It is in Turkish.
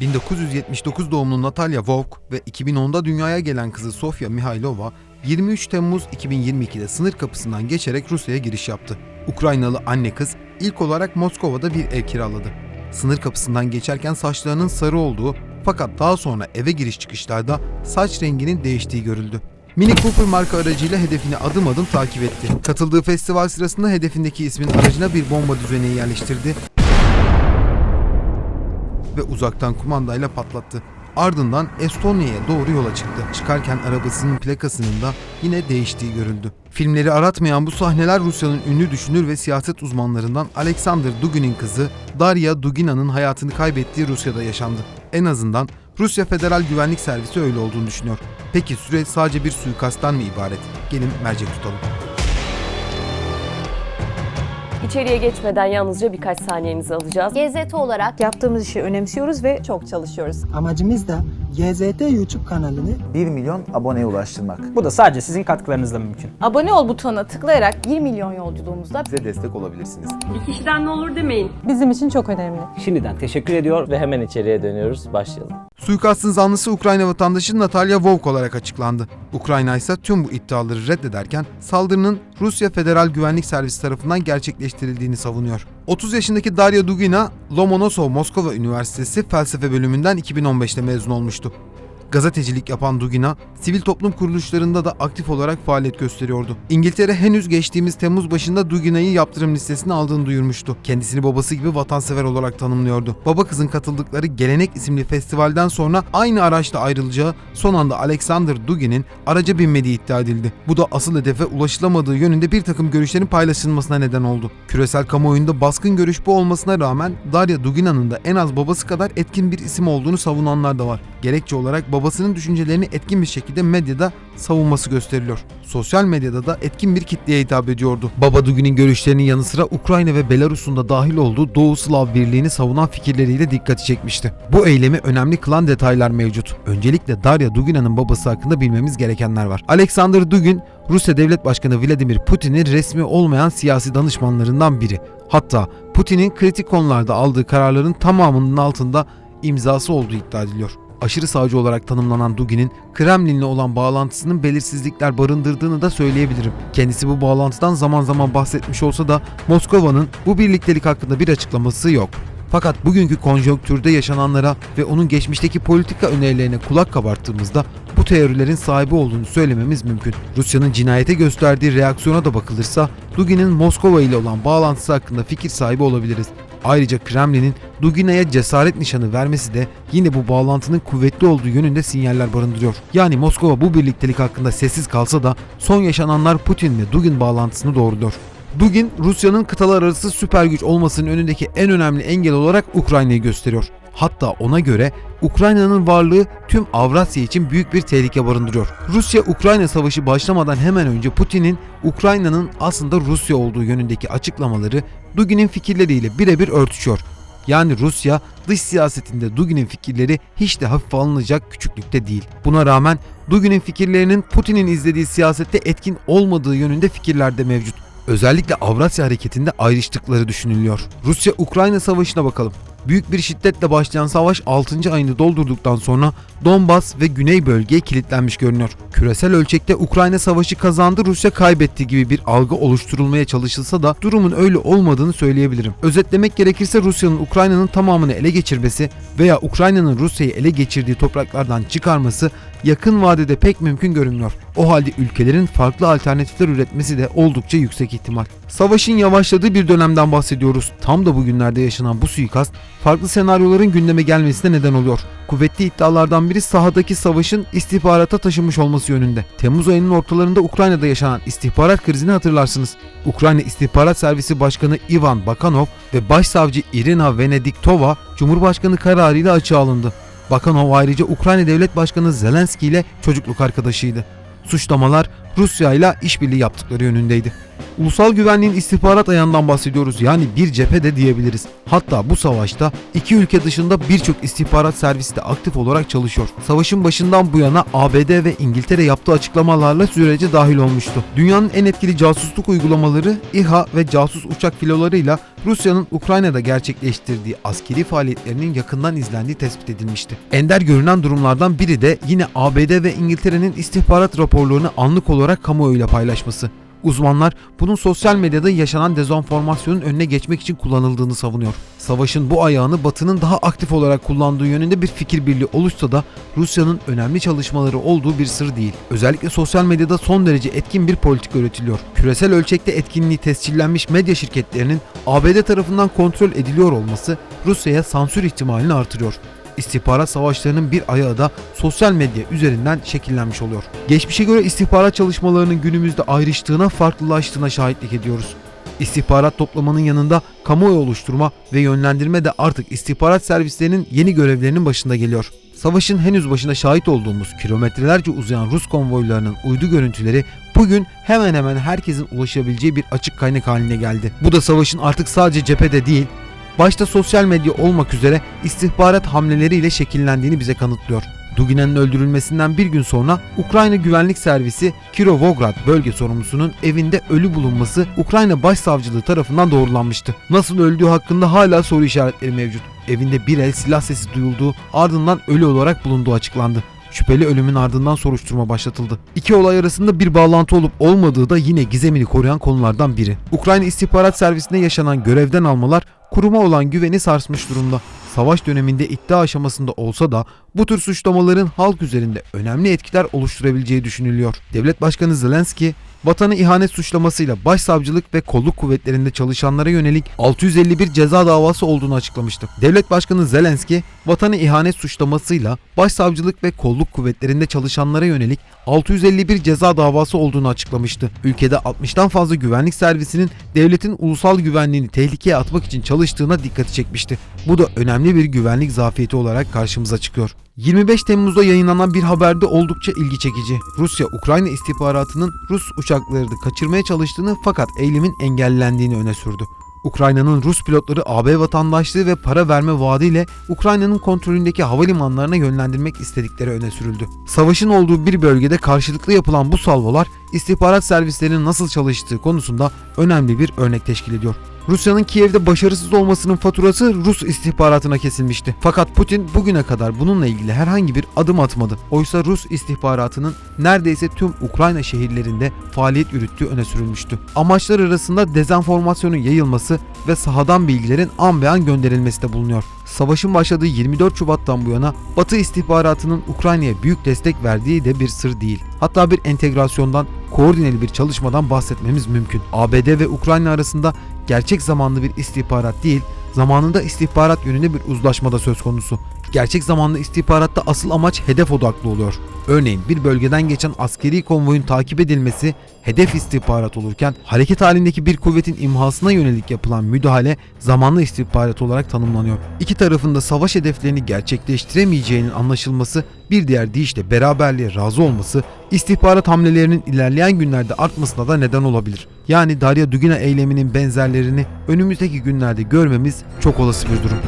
1979 doğumlu Natalya Vovk ve 2010'da dünyaya gelen kızı Sofya Mihailova 23 Temmuz 2022'de sınır kapısından geçerek Rusya'ya giriş yaptı. Ukraynalı anne kız ilk olarak Moskova'da bir ev kiraladı. Sınır kapısından geçerken saçlarının sarı olduğu fakat daha sonra eve giriş çıkışlarda saç renginin değiştiği görüldü. Mini Cooper marka aracıyla hedefini adım adım takip etti. Katıldığı festival sırasında hedefindeki ismin aracına bir bomba düzeneği yerleştirdi ve uzaktan kumandayla patlattı. Ardından Estonya'ya doğru yola çıktı. Çıkarken arabasının plakasının da yine değiştiği görüldü. Filmleri aratmayan bu sahneler Rusya'nın ünlü düşünür ve siyaset uzmanlarından Alexander Dugin'in kızı Darya Dugina'nın hayatını kaybettiği Rusya'da yaşandı. En azından Rusya Federal Güvenlik Servisi öyle olduğunu düşünüyor. Peki süreç sadece bir suikasttan mı ibaret? Gelin mercek tutalım. İçeriye geçmeden yalnızca birkaç saniyenizi alacağız. GZT olarak Yaptığımız işi önemsiyoruz ve çok çalışıyoruz. Amacımız da GZT YouTube kanalını 1 milyon aboneye ulaştırmak. Bu da sadece sizin katkılarınızla mümkün. Abone ol butonuna tıklayarak 1 milyon yolculuğumuzda bize destek olabilirsiniz. Bir kişiden ne olur demeyin. bizim için çok önemli. Şimdiden teşekkür ediyor ve hemen içeriye dönüyoruz. Başlayalım. Suikastın zanlısı Ukrayna vatandaşı Natalya Vovk olarak açıklandı. Ukrayna ise tüm bu iddiaları reddederken saldırının Rusya Federal Güvenlik Servisi tarafından gerçekleştirildiğini savunuyor. 30 yaşındaki Darya Dugina, Lomonosov Moskova Üniversitesi felsefe bölümünden 2015'te mezun olmuştu. Gazetecilik yapan Dugina, sivil toplum kuruluşlarında da aktif olarak faaliyet gösteriyordu. İngiltere henüz geçtiğimiz Temmuz başında Dugina'yı yaptırım listesine aldığını duyurmuştu. Kendisini babası gibi vatansever olarak tanımlıyordu. Baba kızın katıldıkları Gelenek isimli festivalden sonra aynı araçla ayrılacağı son anda Alexander Dugin'in araca binmediği iddia edildi. Bu da asıl hedefe ulaşılamadığı yönünde bir takım görüşlerin paylaşılmasına neden oldu. Küresel kamuoyunda baskın görüş bu olmasına rağmen Darya Dugina'nın da en az babası kadar etkin bir isim olduğunu savunanlar da var. Gerekçe olarak babasının düşüncelerini etkin bir şekilde medyada savunması gösteriliyor. Sosyal medyada da etkin bir kitleye hitap ediyordu. Baba Dugin'in görüşlerinin yanı sıra Ukrayna ve Belarus'un da dahil olduğu Doğu Slav Birliği'ni savunan fikirleriyle dikkati çekmişti. Bu eylemi önemli kılan detaylar mevcut. Öncelikle Darya Dugina'nın babası hakkında bilmemiz gerekenler var. Alexander Dugin, Rusya Devlet Başkanı Vladimir Putin'in resmi olmayan siyasi danışmanlarından biri. Hatta Putin'in kritik konularda aldığı kararların tamamının altında imzası olduğu iddia ediliyor aşırı sağcı olarak tanımlanan Dugin'in Kremlin'le olan bağlantısının belirsizlikler barındırdığını da söyleyebilirim. Kendisi bu bağlantıdan zaman zaman bahsetmiş olsa da Moskova'nın bu birliktelik hakkında bir açıklaması yok. Fakat bugünkü konjonktürde yaşananlara ve onun geçmişteki politika önerilerine kulak kabarttığımızda bu teorilerin sahibi olduğunu söylememiz mümkün. Rusya'nın cinayete gösterdiği reaksiyona da bakılırsa Dugin'in Moskova ile olan bağlantısı hakkında fikir sahibi olabiliriz. Ayrıca Kremlin'in Dugina'ya cesaret nişanı vermesi de yine bu bağlantının kuvvetli olduğu yönünde sinyaller barındırıyor. Yani Moskova bu birliktelik hakkında sessiz kalsa da son yaşananlar Putin ve Dugin bağlantısını doğruluyor. Dugin, Rusya'nın kıtalar arası süper güç olmasının önündeki en önemli engel olarak Ukrayna'yı gösteriyor. Hatta ona göre Ukrayna'nın varlığı tüm Avrasya için büyük bir tehlike barındırıyor. Rusya-Ukrayna savaşı başlamadan hemen önce Putin'in Ukrayna'nın aslında Rusya olduğu yönündeki açıklamaları Dugin'in fikirleriyle birebir örtüşüyor. Yani Rusya dış siyasetinde Dugin'in fikirleri hiç de hafife alınacak küçüklükte değil. Buna rağmen Dugin'in fikirlerinin Putin'in izlediği siyasette etkin olmadığı yönünde fikirler de mevcut. Özellikle Avrasya hareketinde ayrıştıkları düşünülüyor. Rusya-Ukrayna savaşına bakalım. Büyük bir şiddetle başlayan savaş 6. ayını doldurduktan sonra Donbas ve Güney bölgeye kilitlenmiş görünüyor. Küresel ölçekte Ukrayna savaşı kazandı, Rusya kaybetti gibi bir algı oluşturulmaya çalışılsa da durumun öyle olmadığını söyleyebilirim. Özetlemek gerekirse Rusya'nın Ukrayna'nın tamamını ele geçirmesi veya Ukrayna'nın Rusya'yı ele geçirdiği topraklardan çıkarması yakın vadede pek mümkün görünmüyor. O halde ülkelerin farklı alternatifler üretmesi de oldukça yüksek ihtimal. Savaşın yavaşladığı bir dönemden bahsediyoruz. Tam da bugünlerde yaşanan bu suikast farklı senaryoların gündeme gelmesine neden oluyor. Kuvvetli iddialardan biri sahadaki savaşın istihbarata taşınmış olması yönünde. Temmuz ayının ortalarında Ukrayna'da yaşanan istihbarat krizini hatırlarsınız. Ukrayna İstihbarat Servisi Başkanı Ivan Bakanov ve Başsavcı Irina Venediktova Cumhurbaşkanı kararıyla açığa alındı. Bakanov ayrıca Ukrayna Devlet Başkanı Zelenski ile çocukluk arkadaşıydı. Suçlamalar Rusya ile işbirliği yaptıkları yönündeydi. Ulusal güvenliğin istihbarat ayağından bahsediyoruz. Yani bir cephe de diyebiliriz. Hatta bu savaşta iki ülke dışında birçok istihbarat servisi de aktif olarak çalışıyor. Savaşın başından bu yana ABD ve İngiltere yaptığı açıklamalarla sürece dahil olmuştu. Dünyanın en etkili casusluk uygulamaları İHA ve casus uçak filolarıyla Rusya'nın Ukrayna'da gerçekleştirdiği askeri faaliyetlerinin yakından izlendiği tespit edilmişti. Ender görünen durumlardan biri de yine ABD ve İngiltere'nin istihbarat raporlarını anlık olarak kamuoyuyla paylaşması. Uzmanlar bunun sosyal medyada yaşanan dezenformasyonun önüne geçmek için kullanıldığını savunuyor. Savaşın bu ayağını Batı'nın daha aktif olarak kullandığı yönünde bir fikir birliği oluşsa da Rusya'nın önemli çalışmaları olduğu bir sır değil. Özellikle sosyal medyada son derece etkin bir politika üretiliyor. Küresel ölçekte etkinliği tescillenmiş medya şirketlerinin ABD tarafından kontrol ediliyor olması Rusya'ya sansür ihtimalini artırıyor. İstihbarat savaşlarının bir ayağı da sosyal medya üzerinden şekillenmiş oluyor. Geçmişe göre istihbarat çalışmalarının günümüzde ayrıştığına, farklılaştığına şahitlik ediyoruz. İstihbarat toplamanın yanında kamuoyu oluşturma ve yönlendirme de artık istihbarat servislerinin yeni görevlerinin başında geliyor. Savaşın henüz başında şahit olduğumuz kilometrelerce uzayan Rus konvoylarının uydu görüntüleri bugün hemen hemen herkesin ulaşabileceği bir açık kaynak haline geldi. Bu da savaşın artık sadece cephede değil, başta sosyal medya olmak üzere istihbarat hamleleriyle şekillendiğini bize kanıtlıyor. Dugina'nın öldürülmesinden bir gün sonra Ukrayna Güvenlik Servisi Kirovograd bölge sorumlusunun evinde ölü bulunması Ukrayna Başsavcılığı tarafından doğrulanmıştı. Nasıl öldüğü hakkında hala soru işaretleri mevcut. Evinde bir el silah sesi duyulduğu ardından ölü olarak bulunduğu açıklandı. Şüpheli ölümün ardından soruşturma başlatıldı. İki olay arasında bir bağlantı olup olmadığı da yine gizemini koruyan konulardan biri. Ukrayna İstihbarat Servisinde yaşanan görevden almalar kuruma olan güveni sarsmış durumda. Savaş döneminde iddia aşamasında olsa da bu tür suçlamaların halk üzerinde önemli etkiler oluşturabileceği düşünülüyor. Devlet Başkanı Zelenski, vatanı ihanet suçlamasıyla başsavcılık ve kolluk kuvvetlerinde çalışanlara yönelik 651 ceza davası olduğunu açıklamıştı. Devlet Başkanı Zelenski, vatanı ihanet suçlamasıyla başsavcılık ve kolluk kuvvetlerinde çalışanlara yönelik 651 ceza davası olduğunu açıklamıştı. Ülkede 60'tan fazla güvenlik servisinin devletin ulusal güvenliğini tehlikeye atmak için çalıştığına dikkati çekmişti. Bu da önemli bir güvenlik zafiyeti olarak karşımıza çıkıyor. 25 Temmuz'da yayınlanan bir haberde oldukça ilgi çekici. Rusya, Ukrayna istihbaratının Rus uçaklarını kaçırmaya çalıştığını fakat eylemin engellendiğini öne sürdü. Ukrayna'nın Rus pilotları AB vatandaşlığı ve para verme vaadiyle Ukrayna'nın kontrolündeki havalimanlarına yönlendirmek istedikleri öne sürüldü. Savaşın olduğu bir bölgede karşılıklı yapılan bu salvolar istihbarat servislerinin nasıl çalıştığı konusunda önemli bir örnek teşkil ediyor. Rusya'nın Kiev'de başarısız olmasının faturası Rus istihbaratına kesilmişti. Fakat Putin bugüne kadar bununla ilgili herhangi bir adım atmadı. Oysa Rus istihbaratının neredeyse tüm Ukrayna şehirlerinde faaliyet yürüttüğü öne sürülmüştü. Amaçlar arasında dezenformasyonun yayılması ve sahadan bilgilerin an be an gönderilmesi de bulunuyor. Savaşın başladığı 24 Şubat'tan bu yana Batı istihbaratının Ukrayna'ya büyük destek verdiği de bir sır değil. Hatta bir entegrasyondan, koordineli bir çalışmadan bahsetmemiz mümkün. ABD ve Ukrayna arasında gerçek zamanlı bir istihbarat değil, zamanında istihbarat yönünde bir uzlaşmada söz konusu. Gerçek zamanlı istihbaratta asıl amaç hedef odaklı oluyor. Örneğin bir bölgeden geçen askeri konvoyun takip edilmesi hedef istihbarat olurken hareket halindeki bir kuvvetin imhasına yönelik yapılan müdahale zamanlı istihbarat olarak tanımlanıyor. İki tarafın da savaş hedeflerini gerçekleştiremeyeceğinin anlaşılması bir diğer deyişle beraberliğe razı olması istihbarat hamlelerinin ilerleyen günlerde artmasına da neden olabilir. Yani Darya Dugina eyleminin benzerlerini önümüzdeki günlerde görmemiz çok olası bir durum.